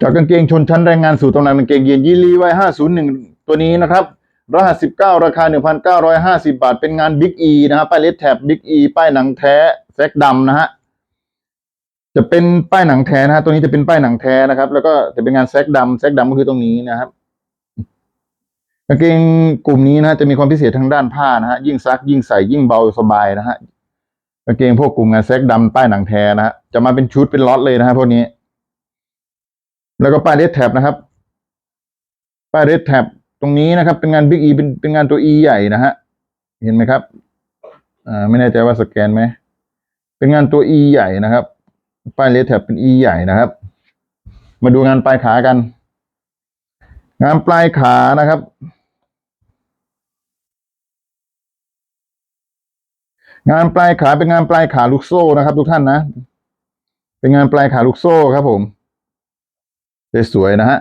จากกางเกงชนชั้นแรงงานสู่ตำนานกางเกงยีนยีรีไว้ห้าศูนย์หนึ่งตัวนี้นะครับรหัสสิบเก้าราคาหนึ่งพันเก้าร้อยห้าสิบาท เป็นงานบิ๊กอีนะครับป้ายเลดแท็บบิ๊กอีป้ายหนังแท้แซกดำนะฮะจะเป็นป้ายหนังแท้นะฮะตัวนี้จะเป็นป้ายหนังแท้นะครับ แล้วก็จะเป็นงานแซกดำแซกดำก็คือตรงนี้นะครับกางเกงกลุ่มนี้นะฮะจะมีความพิเศษทางด้านผ้านะฮะยิ่งซักยิ่งใส่ยิ่งเบาสบายนะฮะกางเกงพวกกลุ่มงานแซกดำป้ายหนังแท้นะฮะจะมาเป็นชุดเป็นล็อตเลยนะฮะพวกนี้ แล้วก็ป้ายเลดแท็บนะครับ ป้ายเลดแท็บตรงนี้นะครับ เป็นงานบิ๊กอีเป็นเป็นงานตัวอีใหญ่นะฮะ เห็นไหมครับ อ่า ไม่แน่ใจว่าสแกนไหม เป็นงานตัวอีใหญ่นะครับ ป้ายเลดแท็บเป็นอีใหญ่นะครับ มาดูงานปลายขากัน งานปลายขานะครับ งานปลายขาเป็นงานปลายขาลูกโซ่นะครับ ทุกท่านนะ เป็นงานปลายขาลูกโซ่ครับผม สวยๆนะฮะ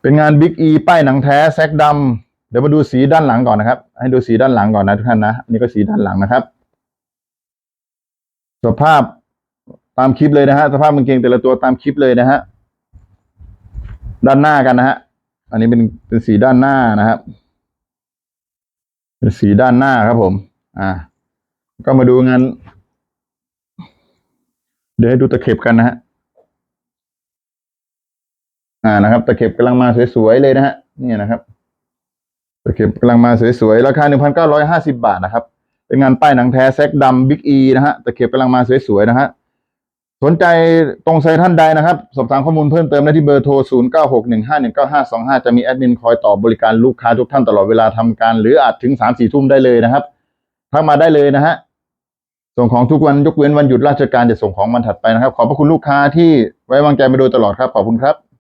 เป็นงานบิ๊กอีป้ายหนังแท้แซกดำเดี๋ยวมาดูสีด้านหลังก่อนนะครับ ให้ดูสีด้านหลังก่อนนะทุกท่านนะนนี่ก็สีด้านหลังนะครับ สภาพตามคลิปเลยนะฮะสภาพกางเกงแต่ละตัวตามคลิปเลยนะฮะด้านหน้ากันนะฮะอันนี้เป็นเป็นสีด้านหน้านะครับ เป็นสีด้านหน้าครับผม อ่า ก็มาดูงานเดี๋ยวให้ดูตะเข็บกันนะฮะ อ่านะครับตะเข็บกำลังมาสวยๆเลยนะฮะนี่นะครับตะเข็บกำลังมาสวยๆราคาหนึ่งพันเก้าร้อยห้าสิบาทนะครับ เป็นงานป้ายหนังแท้แซกดำบิ๊กอีนะฮะตะเข็บกำลังมาสวยๆนะฮะสนใจตรงไซต์ท่านใดนะครับ สอบถามข้อมูลเพิ่มเติมได้ที่เบอร์โทร 0 9 6 1 5 1 9 5 2 5 จะมีแอดมินคอยตอบบริการลูกค้าทุกท่านตลอดเวลาทำการ หรืออาจถึง 3 4 ทุ่มได้เลยนะครับทักมาได้เลยนะฮะ ส่งของทุกวันยกเว้นวันหยุดราชการจะส่งของวันถัดไปนะครับ ขอบพระคุณลูกค้าที่ไว้วางใจมาโดยตลอดครับ ขอบคุณครับ